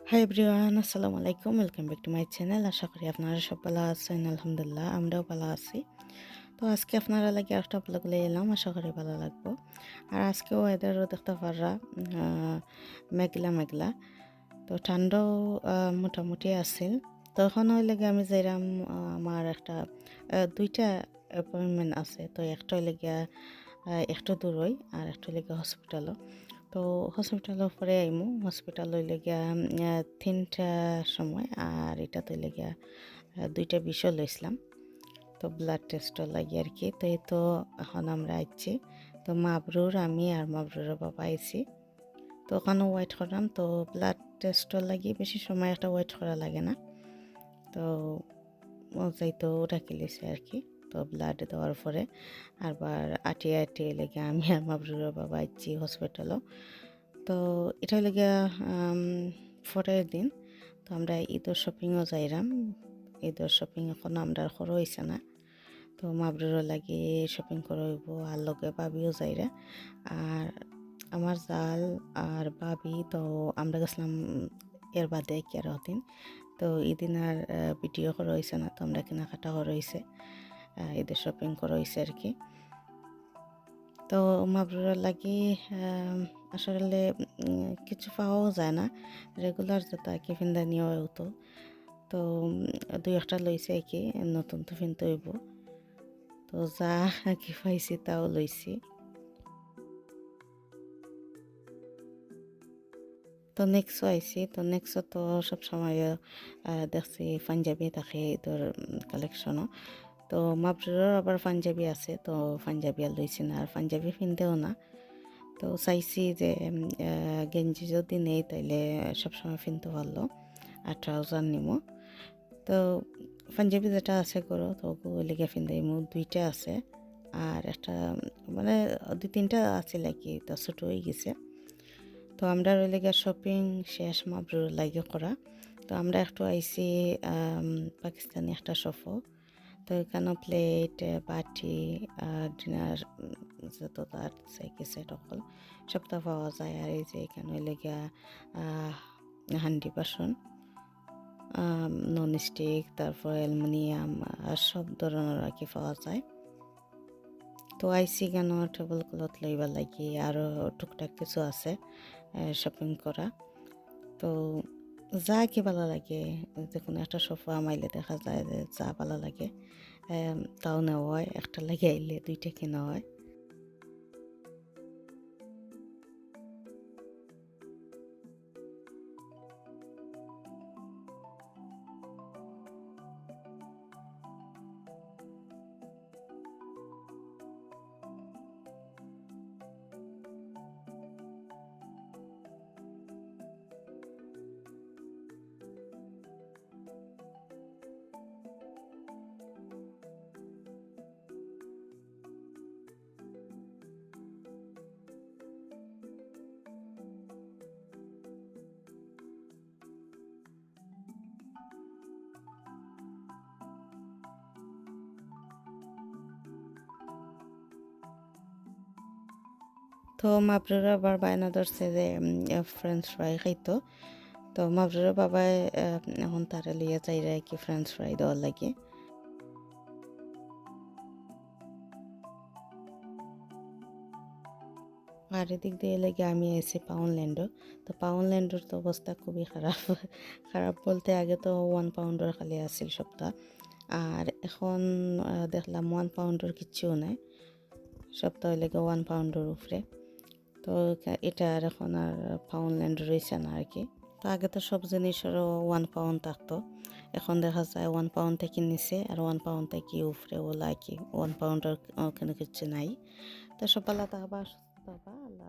High everyone আসসালামু আলাইকুম welcome back to my channel আশা করি আপনারা সব ভালো আছেন আলহামদুলিল্লাহ আমরাও ভালো আছি তো আজকে আপনারা লাগে একটা লিয়ে এলাম আশা করি ভালো লাগবো আর আজকে ওয়েদারও দেখতে পাররা মেঘলা মেঘলা তো ঠান্ডাও মোটামুটি আছিল তখন ওই লাগে আমি যাইরাম আহ, আমার একটা দুইটা অ্যাপয়েন্টমেন্ট আছে তো একটা লেগে একটু দূর হই আর একটা লেগে হসপিটালও তো হসপিটালের পরে আইমু। হসপিটাল হইলে গিয়া তিনটার সময় আর এটা তো গিয়া দুইটা বিষয় লইছিলাম। তো ব্লাড টেস্টও লাগে আর কি। তো এই তো এখন আমরা আইছি। তো মাবরুর, আমি আর মাবরুরের বাবা আইছি। তো ওখানে ওয়েট করলাম। তো ব্লাড টেস্টও লাগি, বেশি সময় একটা ওয়েট করা লাগে না। তো যাইতো ডাকি লিছে আর কি। তো ব্লাড দেওয়ার পরে আবার আটিয়ে আটিয়ে লেগে আমি আর মাবরুরের বাবা আইছি হসপিটালও তো এটা লেগে পরের দিন। তো আমরা ঈদের শপিংও যাইরাম। ঈদের শপিং এখন আমরা সরো হয়েছে না। তো মাবরুরও লাগে শপিং করব আর লগে বাবিও যাইরা। আর আমার জাল আর বাবি তো আমরা গেছিলাম এর বাদে কেয়ার দিন। তো এদিন আর ভিডিও করা হয়েছে না, তো আমরা কেনাকাটা করা হয়েছে ঈদের শপিং করা হয়েছে আর কি তো মাবরুরের লাগি আসলে কিছু পাওয়াও যায় না। রেগুলার যেটা কি ফিন্দা নিয়েও তো। তো দুই একটা লইছে কি নতুন তো ফিনতে হইব। তো যা কি পাইছি তাও লইছি। তো নেক্সটও আইছি তো নেক্সট তো সবসময় আহ, দেখছি পাঞ্জাবি থাকে এদের কালেকশনও তো মাবরুরের আবার পাঞ্জাবি আছে, তো পাঞ্জাবি আর লইছি না, আর পাঞ্জাবি পিনতেও না। তো চাইছি যে গেঞ্জি যদি নেই তাইলে সবসময় পিনতে পারল, আর ট্রাউজার নিমো। তো পাঞ্জাবি যেটা আছে করো, তো ওগুলিকে পিনতে দুইটা আছে, আর একটা মানে দুই তিনটা আছে লাগি, তো ছোটো হয়ে গেছে। তো আমরা ওই লেগে শপিং শেষ মাবরুর লাগে করা। তো আমরা একটু আইসি পাকিস্তানি একটা শপও তো এখানে প্লেট বাটি আর ডিনার যত তার সাইকে সেট অকল সবটা পাওয়া যায়। আর এই যে এখানে লেগে হান্ডি বাসন নন স্টিক তারপর অ্যালুমিনিয়াম, আর সব ধরনের আর কি পাওয়া যায়। তো আইসি কেন টেবল ক্লথ লইবার লাগি? আরও টুকটাক কিছু আছে শপিং করা। তো যা কি ভালো লাগে যে কোনো একটা সোফা মাইলে দেখা যায় যে যা ভালো লাগে তাও নেওয়া হয়, একটা লাগে আইলে দুইটা কেনা হয়। তো মাবরুরা আবার বায়না ধরছে যে ফ্রেঞ্চ ফ্রাই খাইতো। তো মাবরুরা বাবাই এখন তারা লিয়ে চাইরা কি ফ্রেঞ্চ ফ্রাই দেওয়ার লাগে। আর এদিক দিয়ে লেগে আমি এসেছি পাউন্ডল্যান্ডও তো পাউন্ডল্যান্ডের তো অবস্থা খুবই খারাপ। খারাপ বলতে আগে তো ওয়ান পাউন্ডের খালি আছিল সপ্তাহ। আর এখন দেখলাম ওয়ান পাউন্ডের কিচ্ছুও নাই। সপ্তাহ লেগে ওয়ান পাউন্ডের উপরে তো এটা আর এখন আর পাউন্ডল্যান্ড রয়েছে না আর কি। তো আগে তো সব জিনিসেরও ওয়ান পাউন্ড থাকতো। এখন দেখা যায় ওয়ান পাউন্ড থেকে নিচে আর ওয়ান পাউন্ড থেকে উপরে ওলা কি ওয়ান পাউন্ডের কোনো কিছু নাই। তো সব আল্লাহ থাকবা সুস্থ আল্লাহ